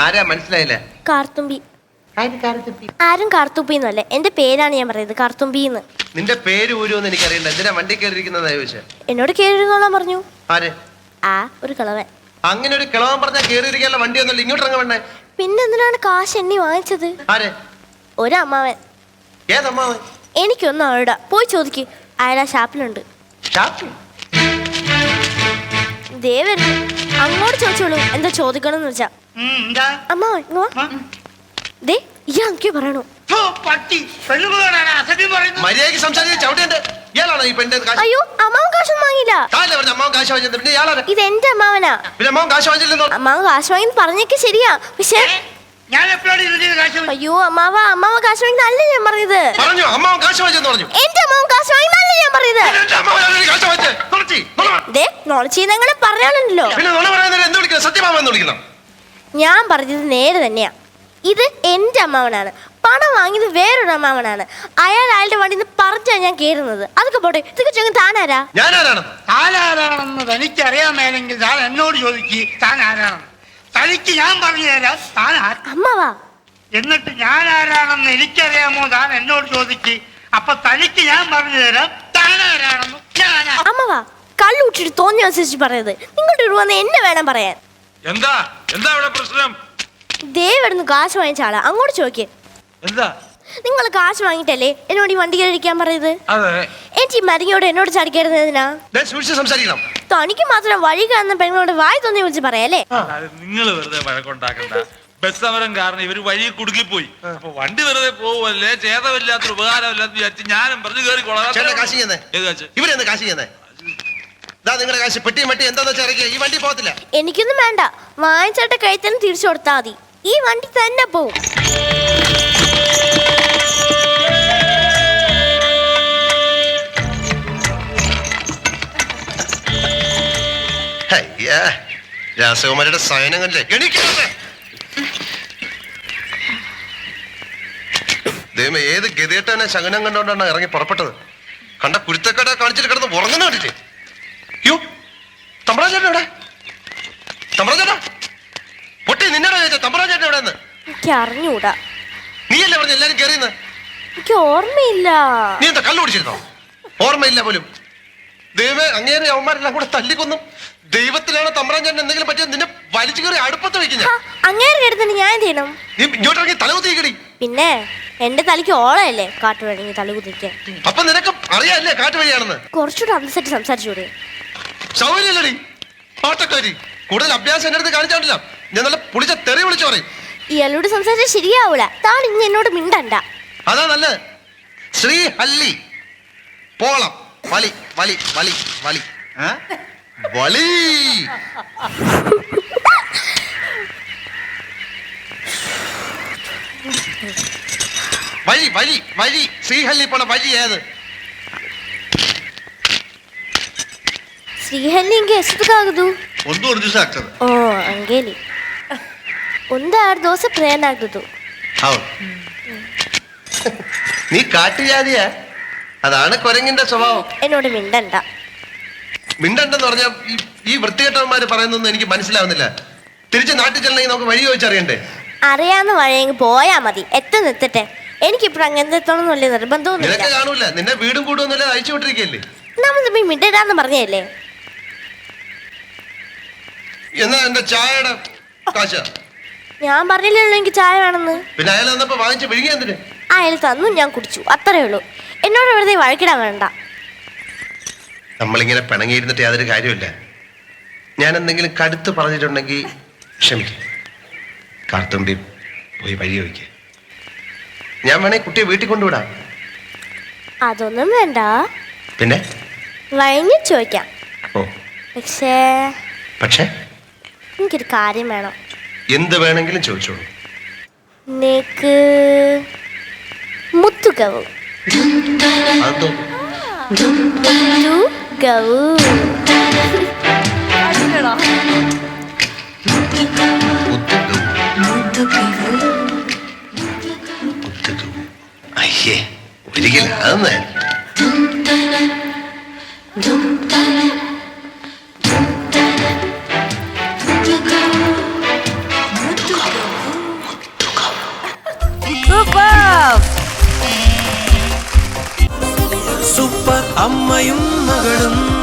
ആരാ മനസ്സിലായില്ല? കാർത്തുമ്പി. ആരും കാർത്തുമ്പിന്നല്ല. എന്റെ പേരാണ് ഞാൻ പറയുന്നത് കാർത്തുമ്പിന്ന്. നിന്റെ പേര് ഊരുമെന്ന് എനിക്കറിയണ്ട എന്തിനാ വണ്ടി കയറിയിരിക്കുന്നതാ ചോദിച്ചാ? എന്നോട് കേഴുന്നോളാൻ പറഞ്ഞു. ആര്? ആ ഒരു കിളവൻ. അങ്ങനെ ഒരു കിളവൻ പറഞ്ഞാൽ കേറിയിരിക്കാനുള്ള വണ്ടി ഒന്നുമില്ല ഇങ്ങോട്ട് ഇറങ്ങ വേണ്ടേ പിന്നെ എന്തിനാണ് കാശ് എണ്ണി വാങ്ങിച്ചത്? ആര്? ഒരു അമ്മാവൻ ഏതമ്മാവൻ? എനിക്കൊന്നും അവിടെ പോയി ചോദിക്ക്. അയാൾ ആ ഷാപ്പിലുണ്ട്. ഷാപ്പി ദേ വരുന്നു. അങ്ങോട്ട് ചോദിച്ചോളൂ. എന്താ ചോദിക്കണം എന്ന് വെച്ചാ. അമ്മ എന്താ? അമ്മാവൻ ഇങ്ങ് ദേ ഇയാൾ എനിക്ക് പറയണു. മര്യാദയ്ക്ക് സംസാരിച്ച ചവിട്ടേണ്ട ഇയാളാണോ ഈ പെണ്ണിന്റെ കാശ്? അയ്യോ അമ്മാവൻ കാശൊന്നും വാങ്ങിയില്ല. താല്ലേ പറഞ്ഞ അമ്മാവൻ കാശ് വാങ്ങിച്ചത്. പിന്നെ ഇയാളാണ് ഇത് എന്റെ അമ്മാവനാ. പിന്നെ അമ്മാവൻ കാശ് വാങ്ങിച്ചില്ലെന്നോ അമ്മാവൻ കാശ് വാങ്ങി പറഞ്ഞൊക്കെ ശരിയാ. പക്ഷേ? ഞാൻ എപ്പോഴാണ് ഇതിന്റെ കാശ് വാങ്ങി- അയ്യോ അമ്മാവ അമ്മാവ കാശ് വാങ്ങി നല്ല ഞാൻ പറഞ്ഞത്. പറഞ്ഞു? അമ്മാവൻ കാശ് വാങ്ങിച്ചെന്ന് പറഞ്ഞു. എന്റെ അമ്മാവൻ കാശ് വാങ്ങി നല്ല ഞാൻ പറഞ്ഞത്. എന്റെ അമ്മാവനാണ് ഈ കാശ് വാങ്ങിച്ചത് തുളച്ചി, നുണ പറ. ദേ നോളച്ചീനങ്ങളെ പറഞ്ഞാലുണ്ടല്ലോ പിന്നെ നുണ പറയുന്നതിന് എന്ത് വിളിക്കണം? സത്യമാമ എന്ന് വിളിക്കണം. ഞാൻ പറഞ്ഞത് നേരെ തന്നെയാ. ഇത് എന്റെ അമ്മാവനാണ്. പണം വാങ്ങിയത് വേറൊരു അമ്മാവനാണ്. അയാൾ അയാളുടെ വണ്ടിന്ന് പറഞ്ഞാ ഞാൻ കേറുന്നത് അതൊക്കെ പോട്ടെ ഇതൊക്കെ ചെങ്ങ് താനാരാ? ഞാനാരാണ്? താൻ ആരാണെന്ന് തനിക്കറിയാമേലെങ്കിൽ താൻ എന്നോട് ചോദിക്ക് താൻ ആരാണെന്ന് തനിക്ക് ഞാൻ പറഞ്ഞു തരാം താൻ ആരാ? അമ്മാവാ. എന്നിട്ട് ഞാൻ ആരാണെന്ന് എനിക്കറിയാമോ? താൻ എന്നോട് ചോദിക്ക്. അപ്പൊ തനിക്ക് ഞാൻ പറഞ്ഞു തരാം താൻ ആരാണെന്ന് അമ്മവാ കള്ളുട്ടിട്ട് തോന്നി അനുസരിച്ച് പറയത് നിങ്ങളുടെ ഒരു വന്ന് എന്നെ വേണം പറയാൻ. എന്താ? എന്താ ഇവിടെ പ്രശ്നം? ദേവിടുന്ന് കാശ് വാങ്ങിച്ച ആളാ. അങ്ങോട്ട് ചോദിക്കേ. എന്താ? നിങ്ങൾ കാശ് വാങ്ങിയിട്ടല്ലേ എന്നോട് ഈ വണ്ടി കയറിയിരിക്കാൻ പറയുന്നത് അതെ. എനിക്ക് ഈ മരിങ്ങോട് എന്നോട് സൂക്ഷിച്ച് സംസാരിക്കണം. തനിക്ക് മാത്രം വഴി കാണുന്ന പെണ്ണുങ്ങളോട് വായി തോന്നി വിളിച്ച് പറയാല്ലേ നിങ്ങൾ വെറുതെ വഴക്കുണ്ടാക്കണ്ട. ബസ് സമരം കാരണം ഇവർ വഴി കുടുങ്ങിപ്പോയി. അപ്പൊ വണ്ടി വെറുതെ പോവല്ലേ ചേതമില്ലാത്തൊരു ഉപകാരമില്ലാന്ന് വിചാരിച്ച് ഞാനും പറഞ്ഞു കയറി ചേട്ടൻ കാശ് ചെയ്യുന്നേ? ഏത് കാശ്? ഇവരെന്ത് കാശ് ചെയ്യുന്നേ? ഇതാ നിങ്ങളുടെ കാശ് പെട്ടിയും വെട്ടി എന്താന്ന് വെച്ചാൽ ഇറക്കിയ. ഈ വണ്ടി പോകത്തില്ല. എനിക്കൊന്നും വേണ്ട. വാങ്ങിച്ചേട്ട കഴുത്തിന് തിരിച്ചു കൊടുത്താൽ മതി. ഈ വണ്ടി തന്നെ പോവും. അയ്യാ രാസകുമാരിയുടെ സയനങ്ങളല്ലേ എണീക്കരുത്. ദൈവം ഏത് തന്നെ ശകനം കണ്ടോണ്ടാണ് ഇറങ്ങി പുറപ്പെട്ടത്? കണ്ട കുരുത്തക്കട കാണിച്ചിട്ട് കിടന്ന് ഉറങ്ങുന്ന കണ്ടില്ലേ? യോ തമ്പ്രാജേട്ടൻ എവിടെ? തമ്പ്രാജേട്ടാ പൊട്ടി നിന്നോടാ ചോദിച്ചത് തമ്പ്രാജേട്ടൻ എവിടെ നിന്ന് എനിക്ക് അറിഞ്ഞൂടാ. നീയല്ലേ പറഞ്ഞു എല്ലാരും കയറിയെന്ന് എനിക്ക് ഓർമ്മയില്ല. നീ എന്താ കള്ളു ഓർമ്മയില്ല പോലും. ദൈവമേ അങ്ങേരെ അവന്മാരെല്ലാം കൂടെ തല്ലിക്കൊന്നും ദൈവത്തിലാണ് തമ്പ്രാൻ ചേട്ടൻ എന്തെങ്കിലും പറ്റിയത്? നിന്നെ വലിച്ചു കയറി അടുപ്പത്ത് വെക്കുന്ന ഞാൻ. എന്ത് ചെയ്യണം? നീ പിന്നെ എന്റെ തലയ്ക്ക് ഓളയല്ലേ കാട്ടു വേണമെങ്കിൽ തല കുതിക്കാൻ അപ്പൊ നിനക്ക് അറിയാല്ലേ കാട്ടു വഴിയാണെന്ന്? കുറച്ചുകൂടെ അന്തസറ്റ് സംസാരിച്ചൂടെ? സൗകര്യല്ലടി പാട്ടക്കാരി. കൂടുതൽ അഭ്യാസം എന്റെ അടുത്ത് കാണിച്ചാണ്ടില്ല. ഞാൻ നല്ല പുളിച്ച തെറി വിളിച്ചു പറയും. ഇയാളോട് സംസാരിച്ചാൽ ശരിയാവൂല. താൻ ഇനി എന്നോട് മിണ്ടണ്ട. അതാ നല്ലത്. ശ്രീ ഹല്ലി പോളം. വലി വലി വലി വലി ഏ? വളി വഴി വഴി വഴി ശ്രീഹല്ലി പോണ വഴി ഏത് ಶ್ರೀಹಲ್ಲಿ ಹಿಂಗೆ ಎಷ್ಟಕ್ಕಾಗದು ಒಂದು ಒಂದು ದಿವಸ ಆಗ್ತದೆ ಓ ಹಂಗೇಲಿ ಒಂದು ಎರಡು ದೋಸೆ ಪ್ರಯಾಣ ಆಗ್ತದು ಹೌದು നീ കാട്ടുജാതിയാ അതാണ് കുരങ്ങിന്റെ സ്വഭാവം. എന്നോട് മിണ്ടണ്ട. മിണ്ടണ്ടെന്ന് പറഞ്ഞാൽ ഈ വൃത്തികെട്ടവന്മാര് പറയുന്നൊന്നും എനിക്ക് മനസ്സിലാവുന്നില്ല. തിരിച്ച് നാട്ടിൽ ചെല്ലണമെങ്കിൽ നമുക്ക് വഴി ചോദിച്ചറിയണ്ടേ? അറിയാവുന്ന വഴിയെങ്കിൽ പോയാ മതി. എത്ര നിർത്തട്ടെ? എനിക്ക് അങ്ങനത്തെ എത്തണമെന്ന് വലിയ നിനക്ക് നിർബന്ധമൊന്നുമില്ല കാണൂല. നിന്നെ വീടും കൂടുമൊന്നുമില്ല അയച്ചു വിട്ടിരിക്കല്ലേ നമ്മൾ തമ്മിൽ മിണ്ടടാന്ന് പറഞ്ഞല്ലേ എന്നാ എന്റെ ചായയുടെ കാശ? ഞാൻ പറഞ്ഞില്ലല്ലോ എനിക്ക് ചായ വേണമെന്ന്. പിന്നെ അയാൾ വന്നപ്പോ വാങ്ങിച്ച് വിഴുങ്ങി എന്തിന്? അയാൾ തന്നു ഞാൻ കുടിച്ചു. അത്രേ ഉള്ളൂ. എന്നോട് വെറുതെ വഴക്കിടാൻ വേണ്ട. നമ്മളിങ്ങനെ പിണങ്ങിയിരുന്നിട്ട് യാതൊരു കാര്യമില്ല ഞാൻ എന്തെങ്കിലും കടുത്ത് പറഞ്ഞിട്ടുണ്ടെങ്കിൽ ക്ഷമിക്കും. കാർത്തുമ്പി പോയി വഴി ചോദിക്കുക ഞാൻ വേണേ കുട്ടിയെ വീട്ടിൽ കൊണ്ടുവിടാം. അതൊന്നും വേണ്ട. പിന്നെ? വഴങ്ങി ചോദിക്കാം. ഓ. പക്ഷേ പക്ഷേ? എനിക്കൊരു കാര്യം വേണം. എന്ത് വേണമെങ്കിലും ചോദിച്ചോളൂ. നിനക്ക് മുത്തുകവും അതെന്തോ? മുത്തുകവും അയ്യേ ഒരിക്കലും അതൊന്നേ സൂപ്പർ. சூப்பர் அம்மையும் மகளும்.